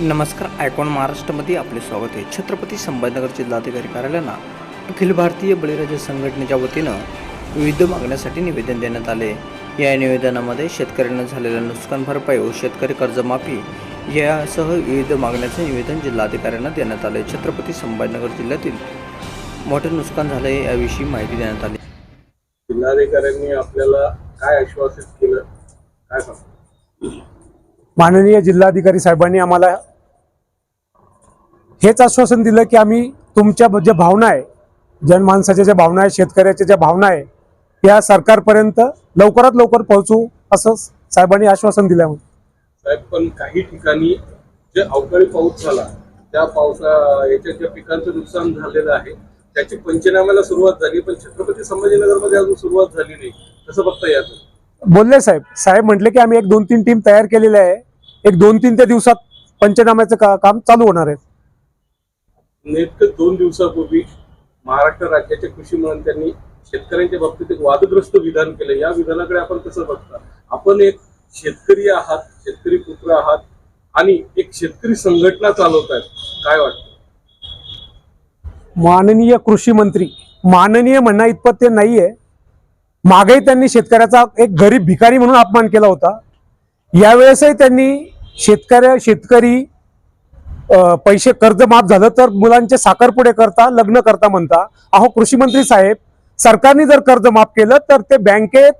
नमस्कार आयकॉन महाराष्ट्रामध्ये आपले स्वागत आहे. छत्रपती संभाजीनगर जिल्हाधिकारी कार्यालयाला अखिल भारतीय बळीराजा संघटनेच्या वतीनं विविध मागण्यासाठी निवेदन देण्यात आले. या निवेदनामध्ये शेतकऱ्यांना झालेल्या नुकसान भरपाई व शेतकरी कर्जमाफी यासह विविध मागण्याचे निवेदन जिल्हाधिकाऱ्यांना देण्यात आले छत्रपती संभाजीनगर जिल्ह्यातील मोठे नुकसान झाले याविषयी माहिती देण्यात आली. जिल्हाधिकाऱ्यांनी आपल्याला काय आश्वासित केलं? काय सांगतो माननीय जिल्हाधिकारी साहेबांनी आम्हाला हेच आश्वासन दिलं की आम्ही तुमच्या ज्या भावना आहे जनमानसाच्या ज्या भावना आहे शेतकऱ्याच्या ज्या भावना आहे त्या सरकारपर्यंत लवकरात लवकर पोहोचू असं साहेबांनी आश्वासन दिलं साहेब पण काही ठिकाणी जे अवकाळी पाऊस झाला त्या पावसा याच्या ज्या पिकांचं नुकसान झालेलं आहे त्याची पंचनाम्याला सुरुवात झाली पण छत्रपती संभाजीनगरमध्ये अजून सुरुवात झाली नाही. कसं बघता याचं? बोलले साहेब. साहेब म्हटले की आम्ही एक दोन तीन टीम तयार केलेले आहे. एक दोन तीन त्या दिवसात पंचनाम्याचं का काम चालू होणार आहे. नेमकं दोन दिवसापूर्वी महाराष्ट्र राज्याच्या कृषी मंत्र्यांनी शेतकऱ्यांच्या बाबतीत एक वादग्रस्त विधान केलं. या विधानाकडे आपण कसं बघता? आपण एक शेतकरी आहात शेतकरी पुत्र आहात आणि एक शेतकरी संघटना चालवतायत काय वाटतं? माननीय कृषी मंत्री माननीय म्हणणं इतपत ते नाहीये. मागेही त्यांनी शेतकऱ्याचा एक गरीब भिकारी म्हणून अपमान केला होता. यावेळेसही त्यांनी शेतकऱ्या शेतकरी पैसे कर्ज माफ झालं तर मुलांचे साखरपुडे करता लग्न करता म्हणता. अहो कृषी मंत्री साहेब सरकारने जर कर्ज माफ केलं तर ते बँकेत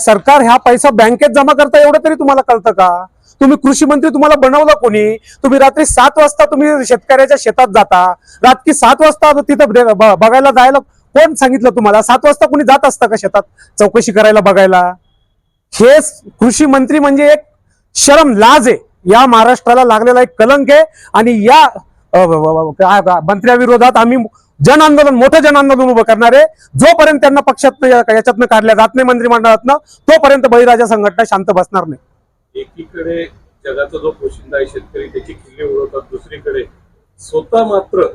सरकार ह्या पैसा बँकेत जमा करता एवढं तरी तुम्हाला कळतं का? तुम्ही कृषी मंत्री तुम्हाला बनवलं कोणी? तुम्ही रात्री सात वाजता तुम्ही शेतकऱ्याच्या शेतात जाता. रात्री सात वाजता तिथं बघायला जायला कोण सांगितलं तुम्हाला? सात वाजता कोणी जात असतं का शेतात? चौकशी करायला बघायला? हे कृषी मंत्री म्हणजे एक शरम लाज आहे. या महाराष्ट्राला लागलेला एक कलंक आहे. आणि या मंत्र्याविरोधात आम्ही जन आंदोलन मोठं जन आंदोलन उभं करणार आहे. जोपर्यंत त्यांना पक्षात याच्यातनं काढल्या जात नाही मंत्रिमंडळातनं तोपर्यंत बळीराजा संघटना शांत बसणार नाही. एकीकडे जगाचा जो पोशिंदा आहे शेतकरी त्याची किल्ले उडवतात. दुसरीकडे स्वतः मात्र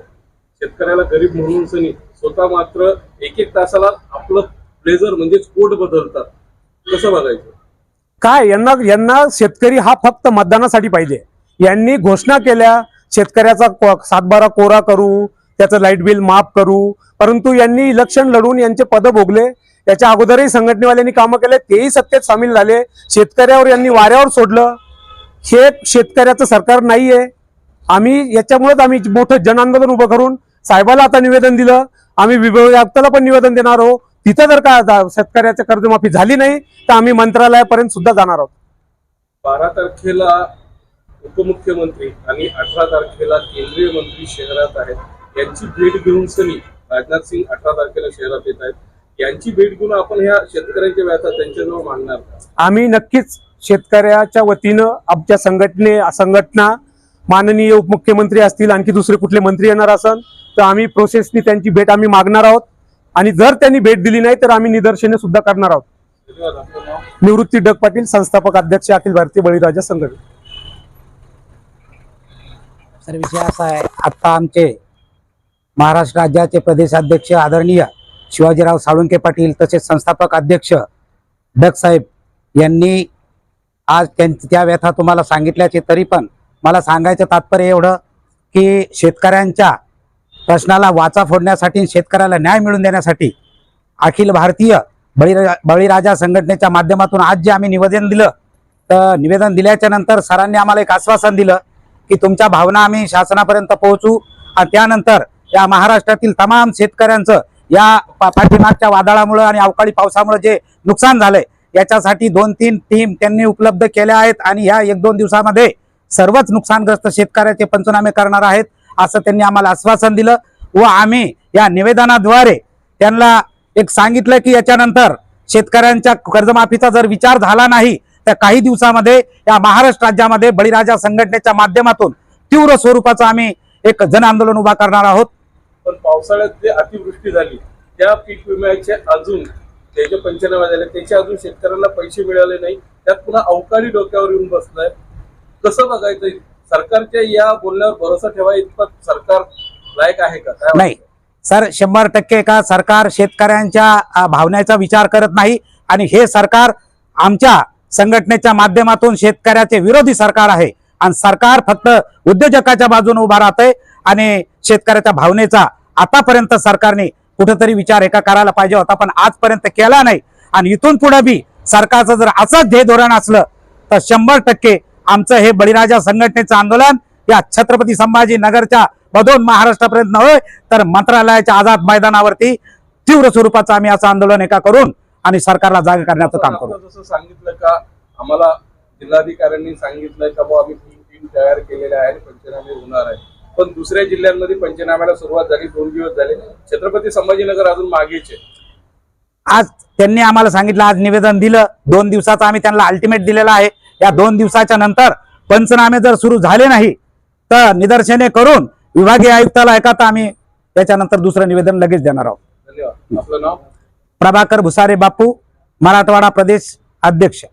शेतकऱ्याला गरीब म्हणून स्वतः मात्र एक एक तासाला आपलं ब्लेझर म्हणजेच कोट बदलतात. कसं बघायचं? काय यांना यांना शेतकरी हा फक्त मतदानासाठी पाहिजे. यांनी घोषणा केल्या शेतकऱ्याचा सातबारा कोरा करू त्याचं लाइट बिल माफ करू परंतु यांनी इलेक्शन लढून यांचे पद भोगले. त्याच्या अगोदरही संघटनेवाल्यांनी कामं केले तेही सत्तेत सामील झाले. शेतकऱ्यावर यांनी वाऱ्यावर सोडलं. हे शेतकऱ्याचं सरकार नाहीये. आम्ही याच्यामुळेच आम्ही मोठं जनआंदोलन उभं करून साहेबाला आता निवेदन दिलं. आम्ही विभाग आयुक्ताला पण निवेदन देणार आहोत. तिथं जर का शेतकऱ्याच्या कर्जमाफी झाली नाही तर आम्ही मंत्रालयापर्यंत सुद्धा जाणार आहोत. बारा तारखेला उपमुख्यमंत्री आणि अठरा तारखेला केंद्रीय मंत्री शहरात आहेत. यांची भेट घेऊन सनी राजनाथ सिंग अठरा तारखेला शहरात येत आहेत. यांची भेट घेऊन आपण ह्या शेतकऱ्यांच्या व्यथा त्यांच्याजवळ मांडणार? आम्ही नक्कीच शेतकऱ्याच्या वतीनं आमच्या संघटने संघटना माननीय उपमुख्यमंत्री असतील आणखी दुसरे कुठले मंत्री येणार असन तर आम्ही प्रोसेसनी त्यांची भेट आम्ही मागणार आहोत. आणि जर त्यांनी भेट दिली नाही तर आम्ही निदर्शने सुद्धा करणार आहोत. निवृत्ती डग पाटील संस्थापक अध्यक्ष अखिल भारतीय बळीराजा संघटना. सर विषय असा आहे आत्ता आमचे महाराष्ट्र राज्याचे प्रदेशाध्यक्ष आदरणीय शिवाजीराव साळुंके पाटील तसेच संस्थापक अध्यक्ष डग साहेब यांनी आज त्यां त्या व्यथा तुम्हाला सांगितल्याचे तरी पण मला सांगायचं तात्पर्य एवढं की शेतकऱ्यांच्या प्रश्नाला वाचा फोडण्यासाठी शेतकऱ्याला न्याय मिळवून देण्यासाठी अखिल भारतीय बळीरा बळीराजा संघटनेच्या माध्यमातून आज जे आम्ही निवेदन दिलं तर निवेदन दिल्याच्या नंतर सरांनी आम्हाला एक आश्वासन दिलं की तुमच्या भावना आम्ही शासनापर्यंत पोहोचू. आणि त्यानंतर या महाराष्ट्रातील तमाम शेतकऱ्यांचं या पाठीमागच्या वादळामुळं आणि अवकाळी पावसामुळे जे नुकसान झालंय याच्यासाठी दोन तीन टीम त्यांनी उपलब्ध केल्या आहेत. आणि ह्या एक दोन दिवसामध्ये सर्वच नुकसानग्रस्त शेतकऱ्याचे पंचनामे करणार आहेत. असं त्यांनी आम्हाला आश्वासन दिलं व आम्ही या निवेदनाद्वारे त्यांना एक सांगितलं की याच्यानंतर शेतकऱ्यांच्या कर्जमाफीचा जर विचार झाला नाही तर काही दिवसामध्ये या महाराष्ट्र राज्यामध्ये बळीराजा संघटनेच्या माध्यमातून तीव्र स्वरूपाचं आम्ही एक जन आंदोलन उभा करणार आहोत. पण पावसाळ्यात जे अतिवृष्टी झाली त्या पीक विम्याचे अजून त्याचे पंचनामे झाले त्याचे अजून शेतकऱ्यांना पैसे मिळाले नाही. त्यात पुन्हा अवकाळी डोक्यावर येऊन बसलाय. कसं बघायचं सरकारच्या या बोलण्यावर भरोसा ठेवा इतपत सरकार लायक आहे का? काय नाही. सर शंभर टक्के का सरकार शेतकऱ्यांच्या भावनेचा विचार करत नाही? आणि हे सरकार आमच्या संघटनेच्या माध्यमातून शेतकऱ्याचे विरोधी सरकार आहे. आणि सरकार फक्त उद्योजकाच्या बाजूने उभा राहतंय आणि शेतकऱ्याच्या भावनेचा आतापर्यंत सरकारने कुठेतरी विचार एका करायला पाहिजे होता पण आजपर्यंत केला नाही. आणि इथून पुढे बी सरकारचं जर असंच ध्येय धोरण असलं तर शंभर टक्के आमचं हे बळीराजा संघटनेचं आंदोलन या छत्रपती संभाजी नगरच्या मधून महाराष्ट्रापर्यंत नव्हे तर मंत्रालयाच्या आझाद मैदानावरती तीव्र स्वरूपाचं आम्ही असं आंदोलन एका करून आणि सरकारला जागा करण्याचं काम करू. जसं सांगितलं का आम्हाला जिल्हाधिकाऱ्यांनी सांगितलंय का आम्ही टीम तयार केलेल्या आहे आणि पंचनामे होणार आहे पण दुसऱ्या जिल्ह्यांमध्ये पंचनाम्याला सुरुवात झाली दोन दिवस झाले. छत्रपती संभाजीनगर अजून मागेच. आज त्यांनी आम्हाला सांगितलं आज निवेदन दिलं दोन दिवसाचं आम्ही त्यांना अल्टिमेट दिलेलं आहे. या दोन दिवसाच्या नंतर पंचनामे जर सुरू झाले नाही तर निदर्शने करून विभागीय आयुक्ताला ऐका तर आम्ही त्याच्यानंतर दुसरं निवेदन लगेच देणार आहोत. प्रभाकर भुसारे बापू मराठवाडा प्रदेश अध्यक्ष.